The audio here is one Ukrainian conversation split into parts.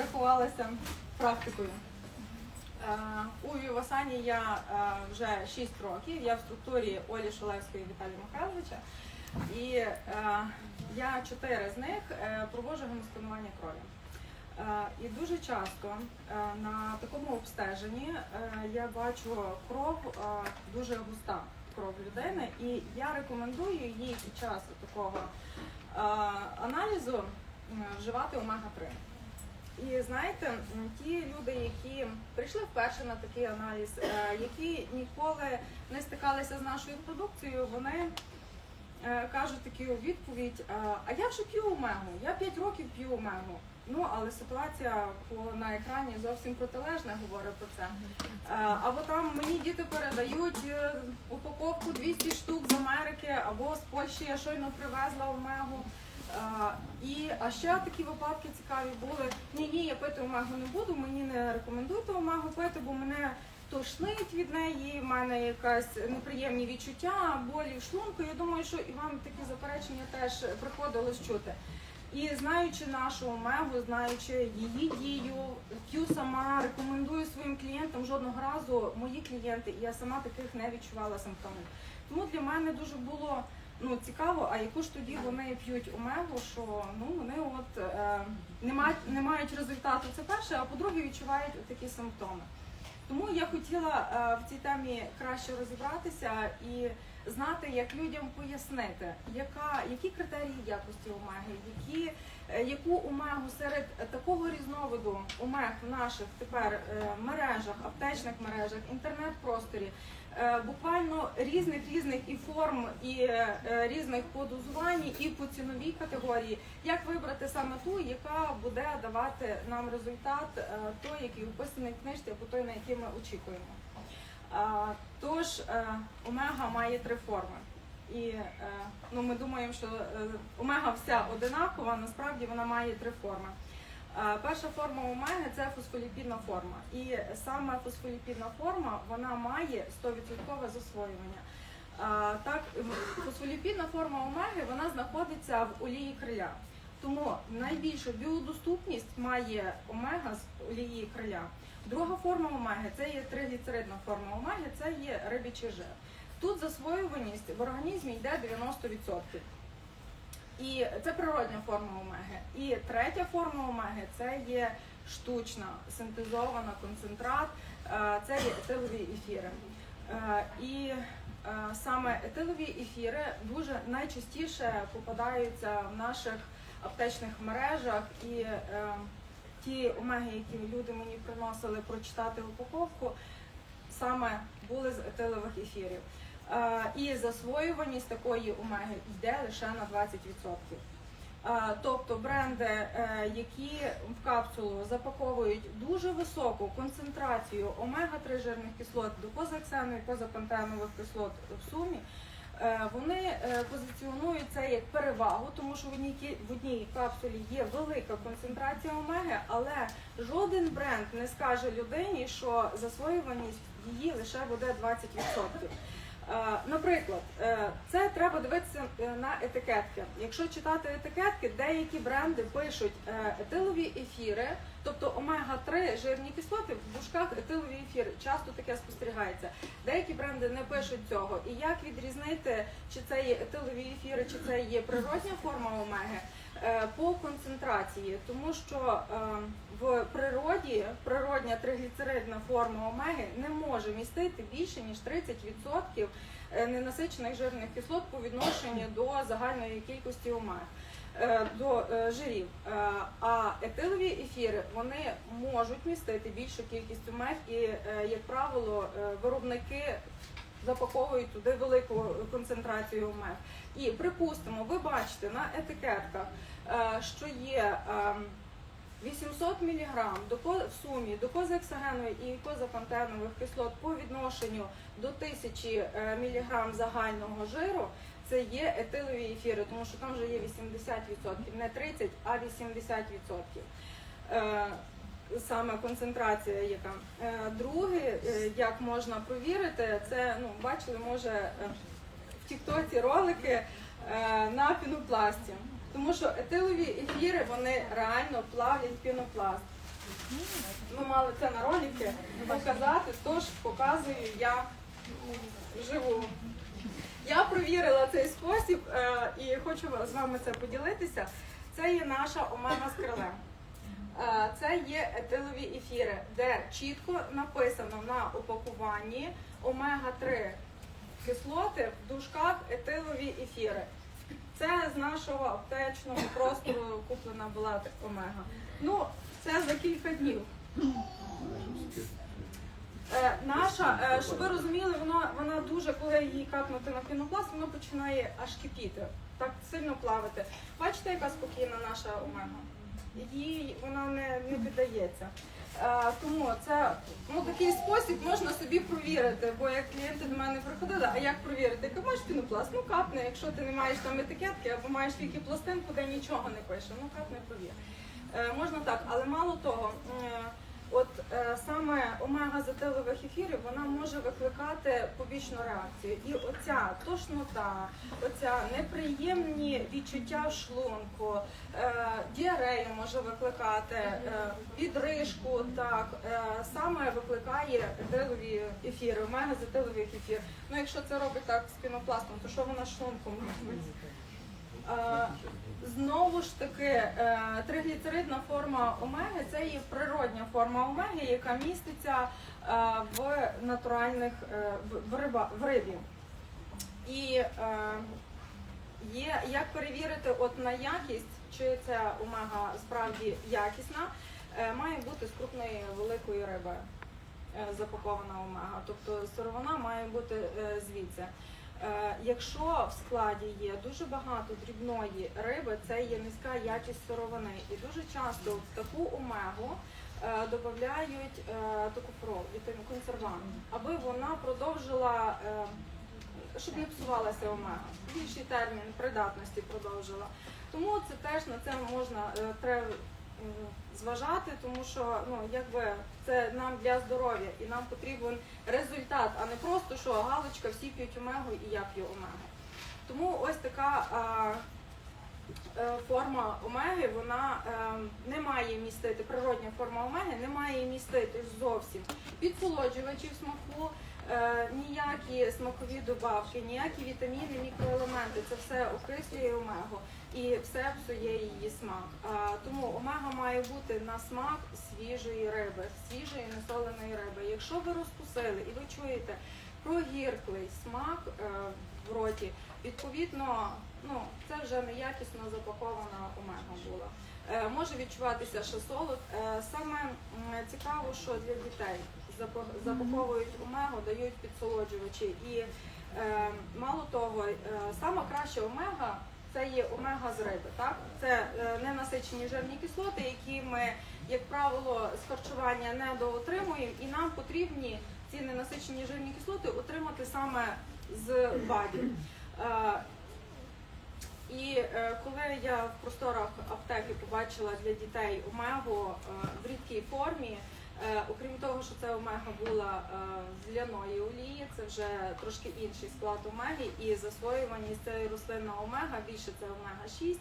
страхувалася практикою. Е, У Вівасані я е, вже 6 років. Я в структурі Олі Шулевської і Віталія Михайловича. І е, я чотири з них проводжу гемосканування крові. І дуже часто на такому обстеженні я бачу кров дуже густа кров людини, і я рекомендую їй під час такого аналізу вживати омега-3. І знаєте, ті люди, які прийшли вперше на такий аналіз, е, які ніколи не стикалися з нашою продукцією, вони е, кажуть таку відповідь: е, а я вже п'ю омегу, я 5 років п'ю омегу. Ну, але ситуація на екрані зовсім протилежна говорить про це. Е, Або там мені діти передають упаковку 200 штук з Америки, або з Польщі я щойно привезла омегу. Е, І а ще такі випадки цікаві були. Ні, ні, я пити омегу не буду, мені не рекомендуйте омегу пити, бо мене тошнить від неї, в мене якась неприємні відчуття, болі в шлунку. Я думаю, що і вам такі заперечення теж приходилось чути. І знаючи нашу омегу, знаючи її дію, п'ю сама, рекомендую своїм клієнтам жодного разу мої клієнти, і я сама таких не відчувала симптомів. Тому для мене дуже було ну, цікаво, а яку ж тоді вони п'ють омегу, що ну вони от е, не мають не мають результату. Це перше, а по-друге, відчувають такі симптоми. Тому я хотіла е, в цій темі краще розібратися і знати, як людям пояснити, яка, які критерії якості омеги, які, яку омегу серед такого різновиду омег в наших тепер е, мережах, аптечних мережах, інтернет-просторі, е, буквально різних різних і форм, і е, е, різних по дозуванні, і по ціновій категорії, як вибрати саме ту, яка буде давати нам результат, е, той, який описаний в книжці, або той, на який ми очікуємо. Тож е, омега має три форми. І е, ну, ми думаємо, що е, омега вся одинакова, насправді вона має три форми. Е, Перша форма омеги це фосфоліпідна форма. І саме фосфоліпідна форма вона має 100% засвоювання. Так, фосфоліпідна форма омеги вона знаходиться в олії криля. Тому найбільшу біодоступність має омега з олії криля. Друга форма омеги це є тригліцеридна форма омеги, це є рибячий жир. Тут засвоюваність в організмі йде 90%. І це природня форма омеги. І третя форма омеги це є штучна синтезована концентрат, е, це є етилові ефіри. Е, І е, саме етилові ефіри дуже найчастіше попадаються в наших аптечних мережах і ті омеги, які люди мені приносили прочитати упаковку, саме були з етилових ефірів. І засвоюваність такої омеги йде лише на 20%. Е, Тобто бренди, е, які в капсулу запаковують дуже високу концентрацію омега-3 жирних кислот, докозаксану і позапантенових кислот в сумі, е, вони е, позиціонують це як перевагу, тому що в одній, в одній капсулі є велика концентрація омеги, але жоден бренд не скаже людині, що засвоюваність її лише буде 20%. Е, Наприклад, е, це треба дивитися е, на етикетки. Якщо читати етикетки, деякі бренди пишуть етилові ефіри, тобто омега-3 жирні кислоти в дужках етилові ефіри. Часто таке спостерігається. Деякі бренди не пишуть цього. І як відрізнити, чи це є етилові ефіри, чи це є природня форма омеги? Е, По концентрації, тому що е, в природі природня тригліцеридна форма омеги не може містити більше ніж 30% е, ненасичених жирних кислот по відношенню до загальної кількості омег. Е, До е, жирів, Е, а етилові ефіри вони можуть містити більшу кількість омег, і як правило, виробники запаковують туди велику концентрацію омег. І припустимо, ви бачите на етикетках, що є ем, 800 мг в сумі докозаексагенових і козапантенових кислот по відношенню до 1000 мг загального жиру. Це є етилові ефіри, тому що там вже є 80%, не 30%, а 80%. Е, Саме концентрація яка. Е, Друге, е, як можна провірити, це ну, бачили, може в Тіктоці ролики на пінопласті. Тому що етилові ефіри вони реально плавлять пінопласт. Ми мали це на ролики показати, тож показую я живу. Я провірила цей спосіб е, і хочу з вами це поділитися. Це є наша омега з крилем. Е, Це є етилові ефіри, де чітко написано на упакуванні омега-3 кислоти в дужках етилові ефіри. Це з нашого аптечного простору куплена була омега. Ну, це за кілька днів. Е, наша, е, щоб ви розуміли, вона, вона дуже, коли її капнути на пінопласт, воно починає аж кипіти, так сильно плавати. Бачите, яка спокійна наша омега? Їй вона не, не піддається. Е, тому це ну, такий спосіб можна собі провірити, бо як клієнти до мене приходили, а як провірити? Як маєш пінопласт? Ну капне, якщо ти не маєш там етикетки або маєш тільки пластинку, де нічого не пише, ну капне провір. Е, можна так, але мало того, от е, саме омега з етилових ефірів вона може викликати побічну реакцію. І оця тошнота, оця неприємні відчуття в шлунку, е, діарею може викликати, е, відрижку, так е, саме викликає етилові ефіри, омега з ефір. Ну якщо це робить так з пінопластом, то що вона шлунком робить? Е, Знову ж таки, е, тригліцеридна форма омеги це є природня форма омеги, яка міститься е, в натуральних в- риба- в рибі. І є як перевірити от на якість, чи ця омега справді якісна, має бути з крупної великої риби запакована омега. Тобто сировина має бути звідси. Е, Якщо в складі є дуже багато дрібної риби, це є низька якість сировини. І дуже часто в таку омегу е, додають е, токофрол, консервант, аби вона продовжила, щоб не псувалася омега. Більший термін придатності продовжила. Тому це теж на це можна треба зважати, тому що ну якби це нам для здоров'я і нам потрібен результат, а не просто що галочка, всі п'ють омегу і я п'ю омегу. Тому ось така е, форма омеги, вона е, не має містити, природня форма омеги не має містити зовсім підсолоджувачів смаку, е, ніякі смакові добавки, ніякі вітаміни, мікроелементи. Це все окислює омегу і все псує її смак. А, тому омега має бути на смак свіжої риби, свіжої несоленої риби. Якщо ви розкусили і ви чуєте прогірклий смак е, в роті, відповідно, ну це вже неякісно запакована омега була. Е, може відчуватися ще солод. Е, саме цікаво, що для дітей запа- запаковують омегу, дають підсолоджувачі. І мало того, сама краща омега це є омега з риби. Так? Це е, ненасичені жирні кислоти, які ми, як правило, з харчування не доотримуємо, і нам потрібні ці ненасичені жирні кислоти отримати саме з бадів. Е, і е, коли я в просторах аптеки побачила для дітей омегу в рідкій формі, окрім того, що це омега була е, з ляної олії, це вже трошки інший склад омеги, і засвоюваність цієї рослинна омега, більше це омега 6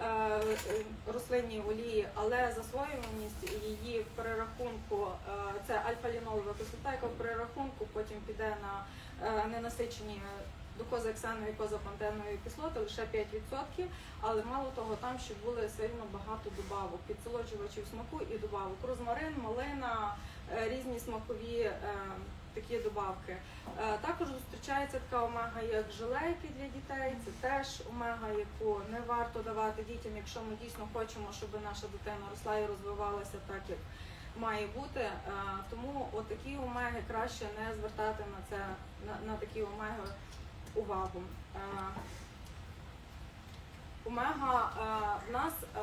е, е, рослинні олії, але засвоюваність її в перерахунку е, це альфа-лінолова кислота, яка в перерахунку потім піде на е, ненасичені докозаоксанової козапантенової кислоти лише 5%, але мало того, там ще були сильно багато добавок, підсолоджувачів смаку і добавок. Розмарин, малина, е, різні смакові е, такі добавки. Е, Також зустрічається така омега, як желейки для дітей. Це теж омега, яку не варто давати дітям, якщо ми дійсно хочемо, щоб наша дитина росла і розвивалася так, як має бути. Тому отакі омеги краще не звертати на це на, на такі омеги увагу. Е, Омега е, в нас е,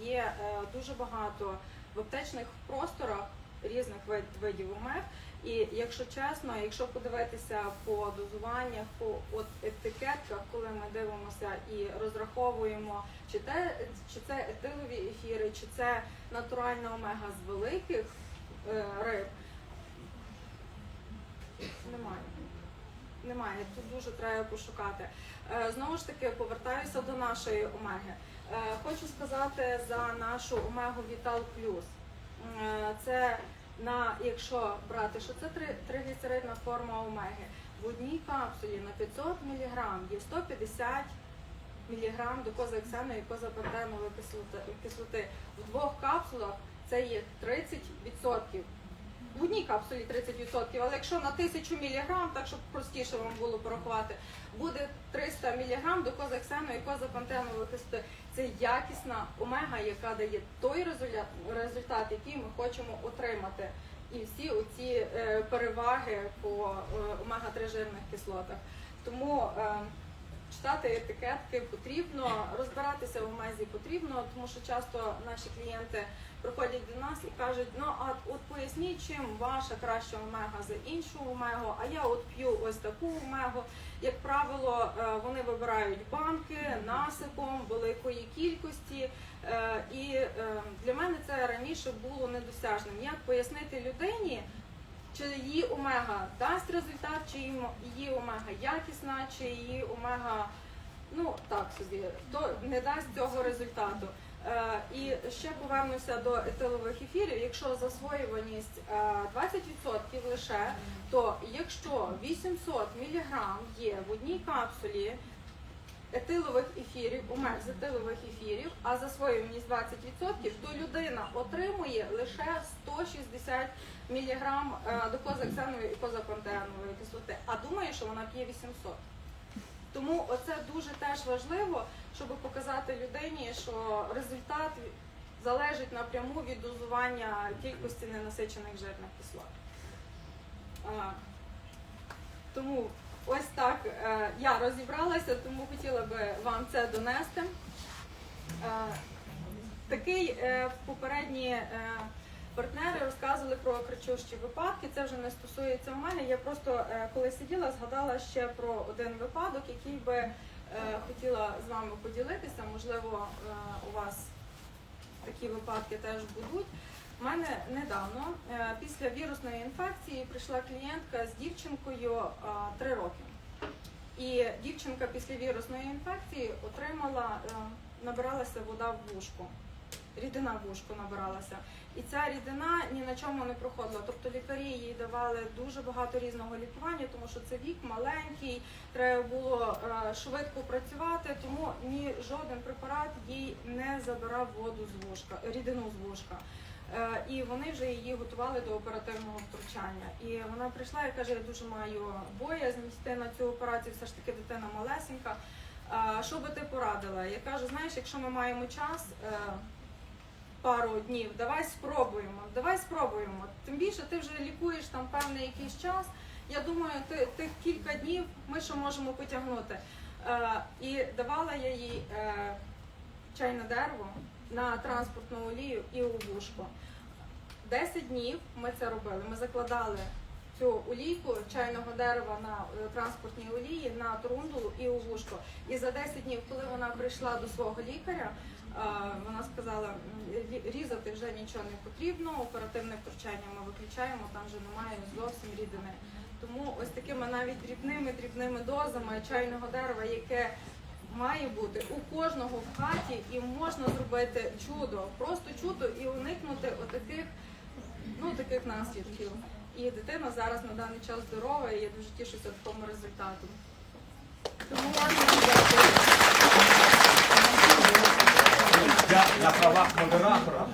є дуже багато в аптечних просторах різних вид, видів омег. І якщо чесно, якщо подивитися по дозуваннях, по етикетках, коли ми дивимося і розраховуємо, чи те, чи це етилові ефіри, чи це натуральна омега з великих риб, немає. Немає, тут дуже треба пошукати. Е, Знову ж таки, повертаюся до нашої омеги. Е, Хочу сказати за нашу омегу Vital Plus. Е, Це на якщо брати, що це три- тригліцеридна форма омеги. В одній капсулі на 500 мг є 150 мг докозаоксаної і козапентенової кислоти, кислоти. В двох капсулах це є 30%. В одній капсулі 30%, але якщо на 1000 мг, так щоб простіше вам було порахувати, буде 300 мг докозаоксаної і козапентенової кислоти. Це якісна омега, яка дає той результат, який ми хочемо отримати. І всі оці е, переваги по е, омега-3 жирних кислотах. Тому е, читати етикетки потрібно, розбиратися в омезі потрібно, тому що часто наші клієнти приходять до нас і кажуть, ну а от поясніть, чим ваша краща омега за іншу омегу, а я от п'ю ось таку омегу. Як правило, е, вони вибирають банки насипом великої кількості. Е, І е, для мене це раніше було недосяжним. Як пояснити людині, чи її омега дасть результат, чи її омега якісна, чи її омега, ну так собі, то не дасть цього результату. Е, І ще повернуся до етилових ефірів. Якщо засвоюваність е, 20% лише, то якщо 800 мг є в одній капсулі етилових ефірів, омег з етилових ефірів, а засвоюваність 20%, то людина отримує лише 160 мг докозаксанової і козапантенової кислоти, а думає, що вона п'є 800. Тому оце дуже теж важливо, щоб показати людині, що результат залежить напряму від дозування кількості ненасичених жирних кислот. Тому ось так е, я розібралася, тому хотіла би вам це донести. Е, Такий е, попередні партнери розказували про кричущі випадки. Це вже не стосується мене. Я просто коли сиділа, згадала ще про один випадок, який би хотіла з вами поділитися. Можливо, у вас такі випадки теж будуть. У мене недавно е, після вірусної інфекції прийшла клієнтка з дівчинкою е, три роки. І дівчинка після вірусної інфекції отримала, е, набиралася вода в вушку. Рідина в вушку набиралася. І ця рідина ні на чому не проходила. Тобто лікарі їй давали дуже багато різного лікування, тому що це вік маленький, треба було е, швидко працювати, тому ні жоден препарат їй не забирав воду з вушка, рідину з вушка. Е, І вони вже її готували до оперативного втручання. І вона прийшла і каже: я дуже маю боязнь йти на цю операцію, все ж таки дитина малесенька. Що би ти порадила? Я кажу, знаєш, якщо ми маємо час. е, Пару днів, давай спробуємо, давай спробуємо. Тим більше ти вже лікуєш там певний якийсь час. Я думаю, ти, тих кілька днів ми ще можемо потягнути. Е, і давала я їй е, чайне дерево на транспортну олію і у вушко. 10 днів ми це робили. Ми закладали цю олійку чайного дерева на е, транспортній олії на турундулу і у вушко. І за 10 днів, коли вона прийшла до свого лікаря, е, вона сказала, «М, різати вже нічого не потрібно, оперативне втручання ми виключаємо, там вже немає зовсім рідини. Тому ось такими навіть дрібними дрібними дозами чайного дерева, яке має бути у кожного в хаті, і можна зробити чудо, просто чудо і уникнути отаких ну, таких наслідків. І дитина зараз на даний час здорова, і я дуже тішуся такому результату. Тому. Я на правах модератора